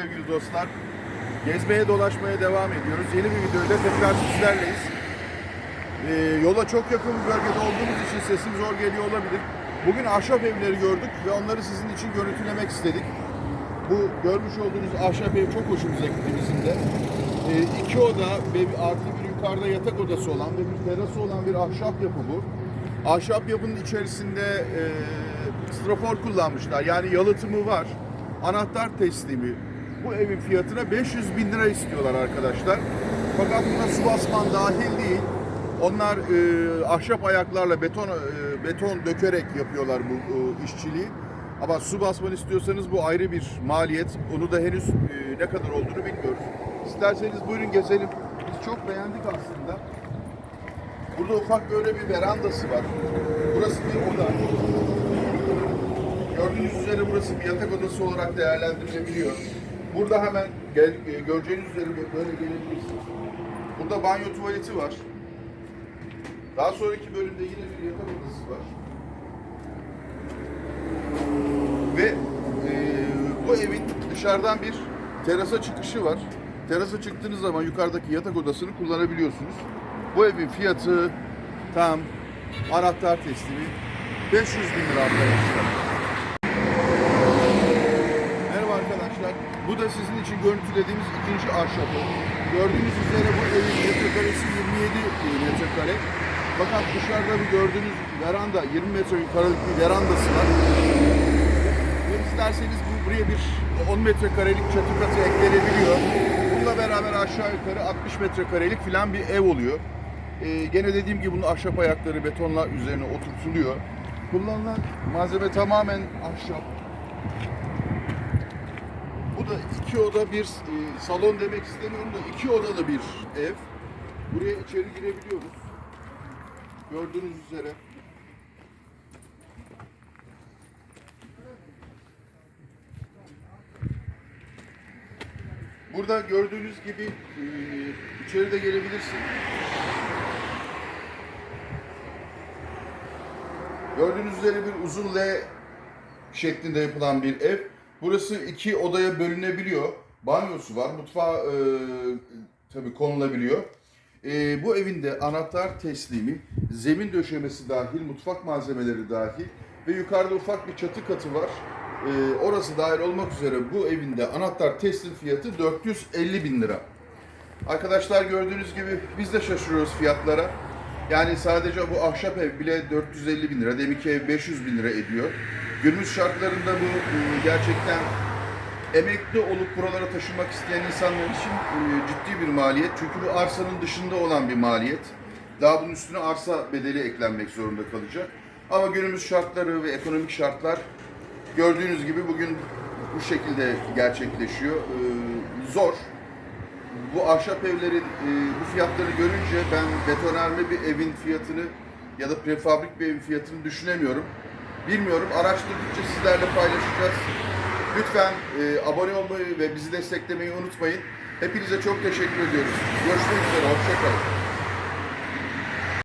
Sevgili dostlar, gezmeye dolaşmaya devam ediyoruz. Yeni bir videoyla tekrar sizlerleyiz. Ee, yola çok yakın bir bölgede olduğumuz için sesim zor geliyor olabilir. Bugün ahşap evleri gördük ve onları sizin için görüntülemek istedik. Bu görmüş olduğunuz ahşap ev çok hoşumuza gitti bizim de. Ee, iki oda ve bir artı bir yukarıda yatak odası olan ve bir terası olan bir ahşap yapı bu. Ahşap yapının içerisinde e, strafor kullanmışlar. Yani yalıtımı var. Anahtar teslimi. Bu evin fiyatına 500 bin lira istiyorlar arkadaşlar. Fakat buna su basman dahil değil. Onlar e, ahşap ayaklarla beton e, beton dökerek yapıyorlar bu e, işçiliği. Ama su basman istiyorsanız bu ayrı bir maliyet. Onu da henüz e, ne kadar olduğunu bilmiyoruz. İsterseniz buyurun gezelim. Biz çok beğendik aslında. Burada ufak böyle bir verandası var. Burası bir oda. Gördüğünüz üzere burası bir yatak odası olarak değerlendirilebiliyor. Burada hemen gel, e, göreceğiniz üzere böyle gelebilirsiniz. Burada banyo tuvaleti var. Daha sonraki bölümde yine bir yatak odası var. Ve e, bu evin dışarıdan bir terasa çıkışı var. Terasa çıktığınız zaman yukarıdaki yatak odasını kullanabiliyorsunuz. Bu evin fiyatı tam anahtar teslimi 500 bin lira arkadaşlar. Arkadaşlar. Bu da sizin için görüntülediğimiz ikinci ahşap ev. Gördüğünüz üzere bu evin metrekaresi 27 metrekare. Fakat dışarıda bir gördüğünüz veranda 20 metrekarelik bir verandası var. Ve isterseniz bu buraya bir 10 metrekarelik çatı katı eklenebiliyor. Bununla beraber aşağı yukarı 60 metrekarelik filan bir ev oluyor. Ee, gene dediğim gibi bunun ahşap ayakları betonla üzerine oturtuluyor. Kullanılan malzeme tamamen ahşap. Bu da iki oda bir e, salon demek istemiyorum da iki odalı bir ev. Buraya içeri girebiliyoruz. Gördüğünüz üzere. Burada gördüğünüz gibi e, içeri de gelebilirsin. Gördüğünüz üzere bir uzun L şeklinde yapılan bir ev. Burası iki odaya bölünebiliyor. Banyosu var. Mutfağı e, tabii konulabiliyor. E, bu evin de anahtar teslimi, zemin döşemesi dahil, mutfak malzemeleri dahil ve yukarıda ufak bir çatı katı var. E, orası dahil olmak üzere bu evin de anahtar teslim fiyatı 450 bin lira. Arkadaşlar gördüğünüz gibi biz de şaşırıyoruz fiyatlara. Yani sadece bu ahşap ev bile 450 bin lira, deminki ev 500 bin lira ediyor. Günümüz şartlarında bu e, gerçekten emekli olup buralara taşınmak isteyen insanlar için e, ciddi bir maliyet. Çünkü bu arsanın dışında olan bir maliyet. Daha bunun üstüne arsa bedeli eklenmek zorunda kalacak. Ama günümüz şartları ve ekonomik şartlar gördüğünüz gibi bugün bu şekilde gerçekleşiyor. E, Zor. Bu ahşap evlerin bu fiyatları görünce ben betonarme bir evin fiyatını ya da prefabrik bir evin fiyatını düşünemiyorum. Bilmiyorum. Araştırdıkça sizlerle paylaşacağız. Lütfen e, abone olmayı ve bizi desteklemeyi unutmayın. Hepinize çok teşekkür ediyoruz. Görüşmek üzere. Hoşçakalın.